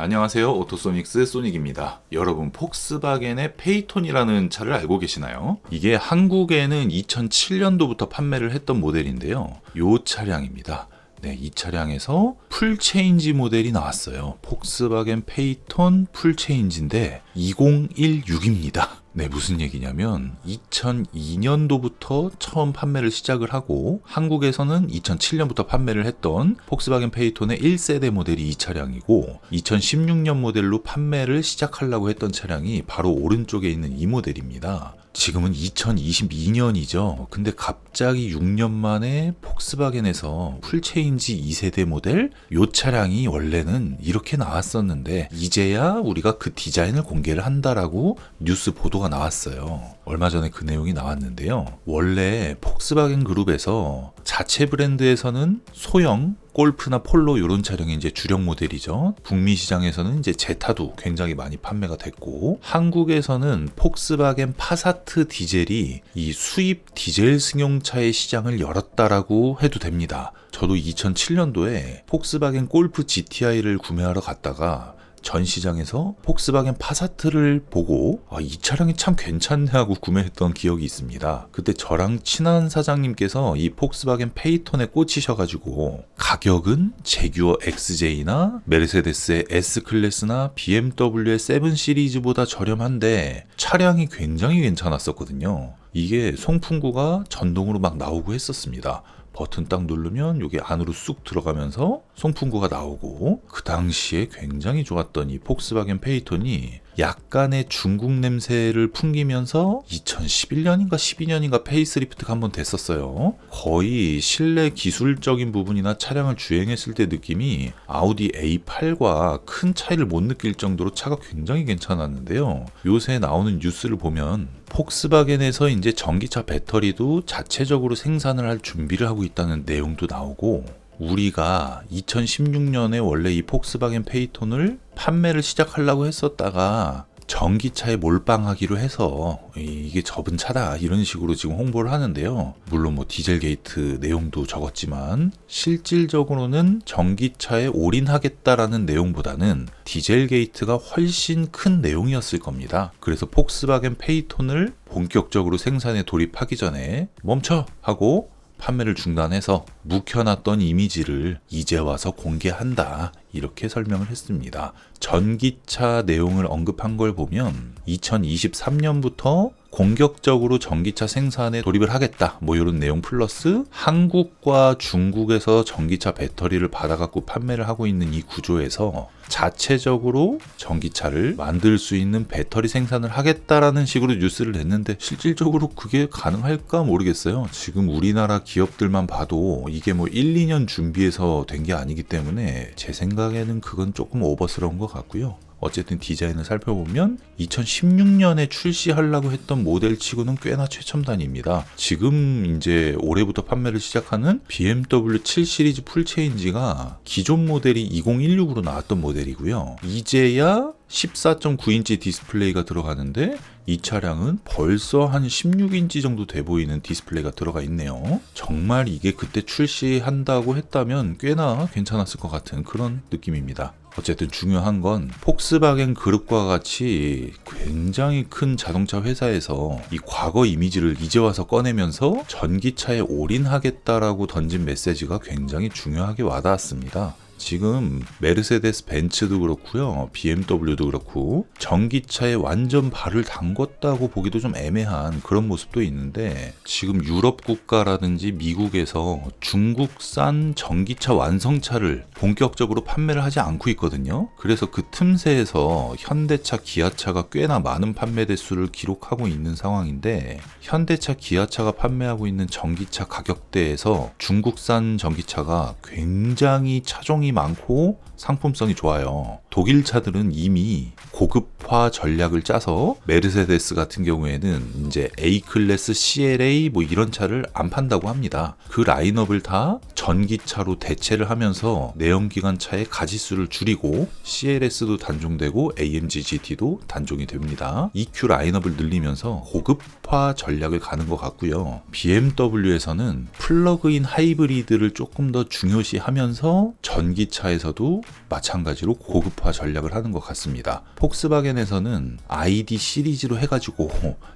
안녕하세요. 오토소닉스 소닉입니다. 여러분, 폭스바겐의 페이톤이라는 차를 알고 계시나요? 이게 한국에는 2007년도부터 판매를 했던 모델인데요. 이 차량입니다. 네, 이 차량에서 풀체인지 모델이 나왔어요. 폭스바겐 페이톤 풀체인지인데 2016입니다. 네, 무슨 얘기냐면 2002년도부터 처음 판매를 시작을 하고 한국에서는 2007년부터 판매를 했던 폭스바겐 페이톤의 1세대 모델이 이 차량이고 2016년 모델로 판매를 시작하려고 했던 차량이 바로 오른쪽에 있는 이 모델입니다. 지금은 2022년이죠. 근데 갑자기 6년 만에 폭스바겐에서 풀체인지 2세대 모델 요 차량이 원래는 이렇게 나왔었는데 이제야 우리가 그 디자인을 공개를 한다라고 뉴스 보도가 나왔어요. 얼마 전에 그 내용이 나왔는데요. 원래 폭스바겐 그룹에서 자체 브랜드에서는 소형 골프나 폴로 이런 차량이 이제 주력 모델이죠. 북미 시장에서는 이제 제타도 굉장히 많이 판매가 됐고 한국에서는 폭스바겐 파사트 디젤이 이 수입 디젤 승용차의 시장을 열었다라고 해도 됩니다. 저도 2007년도에 폭스바겐 골프 GTI를 구매하러 갔다가 전 시장에서 폭스바겐 파사트를 보고 아, 이 차량이 참 괜찮네 하고 구매했던 기억이 있습니다. 그때 저랑 친한 사장님께서 이 폭스바겐 페이톤에 꽂히셔가지고 가격은 제규어 XJ나 메르세데스의 S 클래스나 BMW의 7 시리즈보다 저렴한데 차량이 굉장히 괜찮았었거든요. 이게 송풍구가 전동으로 막 나오고 했었습니다. 버튼 딱 누르면 이게 안으로 쑥 들어가면서 송풍구가 나오고 그 당시에 굉장히 좋았던 이 폭스바겐 페이톤이 약간의 중국 냄새를 풍기면서 2011년인가 12년인가 페이스리프트가 한번 됐었어요. 거의 실내 기술적인 부분이나 차량을 주행했을 때 느낌이 아우디 A8과 큰 차이를 못 느낄 정도로 차가 굉장히 괜찮았는데요. 요새 나오는 뉴스를 보면 폭스바겐에서 이제 전기차 배터리도 자체적으로 생산을 할 준비를 하고 있다는 내용도 나오고 우리가 2016년에 원래 이 폭스바겐 페이톤을 판매를 시작하려고 했었다가 전기차에 몰빵하기로 해서 이게 접은 차다 이런 식으로 지금 홍보를 하는데요. 물론 뭐 디젤 게이트 내용도 적었지만 실질적으로는 전기차에 올인하겠다라는 내용보다는 디젤 게이트가 훨씬 큰 내용이었을 겁니다. 그래서 폭스바겐 페이톤을 본격적으로 생산에 돌입하기 전에 멈춰 하고 판매를 중단해서 묵혀놨던 이미지를 이제 와서 공개한다. 이렇게 설명을 했습니다. 전기차 내용을 언급한 걸 보면 2023년부터 공격적으로 전기차 생산에 돌입을 하겠다. 뭐 이런 내용 플러스 한국과 중국에서 전기차 배터리를 받아갖고 판매를 하고 있는 이 구조에서 자체적으로 전기차를 만들 수 있는 배터리 생산을 하겠다라는 식으로 뉴스를 냈는데 실질적으로 그게 가능할까 모르겠어요. 지금 우리나라 기업들만 봐도 이게 뭐 1, 2년 준비해서 된 게 아니기 때문에 제 생각에는 그건 조금 오버스러운 것 같고요. 어쨌든 디자인을 살펴보면 2016년에 출시하려고 했던 모델 치고는 꽤나 최첨단입니다. 지금 이제 올해부터 판매를 시작하는 BMW 7 시리즈 풀체인지가 기존 모델이 2016으로 나왔던 모델이고요. 이제야 14.9인치 디스플레이가 들어가는데 이 차량은 벌써 한 16인치 정도 돼 보이는 디스플레이가 들어가 있네요. 정말 이게 그때 출시한다고 했다면 꽤나 괜찮았을 것 같은 그런 느낌입니다. 어쨌든 중요한 건 폭스바겐 그룹과 같이 굉장히 큰 자동차 회사에서 이 과거 이미지를 이제 와서 꺼내면서 전기차에 올인하겠다라고 던진 메시지가 굉장히 중요하게 와닿았습니다. 지금 메르세데스 벤츠도 그렇고요. BMW도 그렇고 전기차에 완전 발을 담궜다고 보기도 좀 애매한 그런 모습도 있는데 지금 유럽 국가라든지 미국에서 중국산 전기차 완성차를 본격적으로 판매를 하지 않고 있거든요. 그래서 그 틈새에서 현대차, 기아차가 꽤나 많은 판매 대수를 기록하고 있는 상황인데 현대차, 기아차가 판매하고 있는 전기차 가격대에서 중국산 전기차가 굉장히 차종이 많고 상품성이 좋아요. 독일 차들은 이미 고급화 전략을 짜서 메르세데스 같은 경우에는 이제 A 클래스 CLA 뭐 이런 차를 안 판다고 합니다. 그 라인업을 다 전기차로 대체를 하면서 내연기관 차의 가지수를 줄이고 CLS도 단종되고 AMG GT도 단종이 됩니다. EQ 라인업을 늘리면서 고급화 전략을 가는 것 같고요. BMW에서는 플러그인 하이브리드를 조금 더 중요시하면서 전기차에서도 마찬가지로 고급화 전략을 하는 것 같습니다. 폭스바겐에서는 ID 시리즈로 해가지고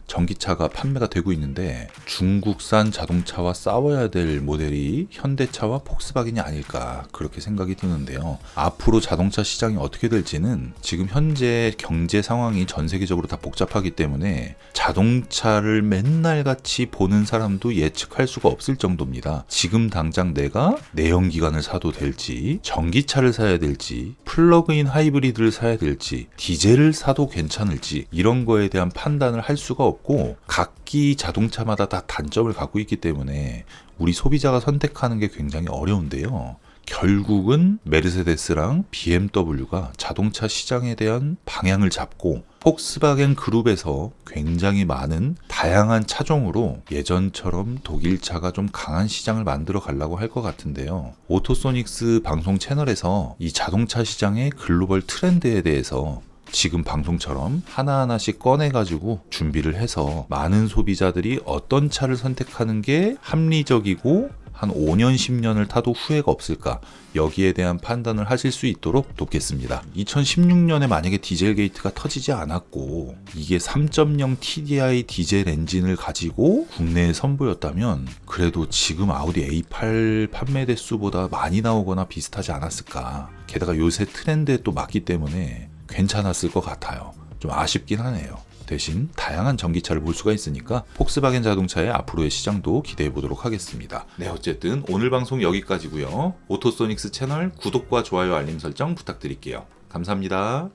전기차가 판매가 되고 있는데 중국산 자동차와 싸워야 될 모델이 현대 차와 폭스바겐이 아닐까 그렇게 생각이 드는데요. 앞으로 자동차 시장이 어떻게 될지는 지금 현재 경제 상황이 전 세계적으로 다 복잡하기 때문에 자동차를 맨날 같이 보는 사람도 예측할 수가 없을 정도입니다. 지금 당장 내가 내연기관을 사도 될지 전기차를 사야 될지 플러그인 하이브리드를 사야 될지 디젤을 사도 괜찮을지 이런 거에 대한 판단을 할 수가 없고 각기 자동차마다 다 단점을 갖고 있기 때문에 우리 소비자가 선택하는 게 굉장히 어려운데요. 결국은 메르세데스랑 BMW가 자동차 시장에 대한 방향을 잡고 폭스바겐 그룹에서 굉장히 많은 다양한 차종으로 예전처럼 독일 차가 좀 강한 시장을 만들어 가려고 할 것 같은데요. 오토소닉스 방송 채널에서 이 자동차 시장의 글로벌 트렌드에 대해서 지금 방송처럼 하나하나씩 꺼내가지고 준비를 해서 많은 소비자들이 어떤 차를 선택하는 게 합리적이고 한 5년, 10년을 타도 후회가 없을까 여기에 대한 판단을 하실 수 있도록 돕겠습니다. 2016년에 만약에 디젤 게이트가 터지지 않았고 이게 3.0 TDI 디젤 엔진을 가지고 국내에 선보였다면 그래도 지금 아우디 A8 판매 대수보다 많이 나오거나 비슷하지 않았을까. 게다가 요새 트렌드에 또 맞기 때문에 괜찮았을 것 같아요. 좀 아쉽긴 하네요. 대신 다양한 전기차를 볼 수가 있으니까 폭스바겐 자동차의 앞으로의 시장도 기대해 보도록 하겠습니다. 네, 어쨌든 오늘 방송 여기까지고요. 오토소닉스 채널 구독과 좋아요 알림 설정 부탁드릴게요. 감사합니다.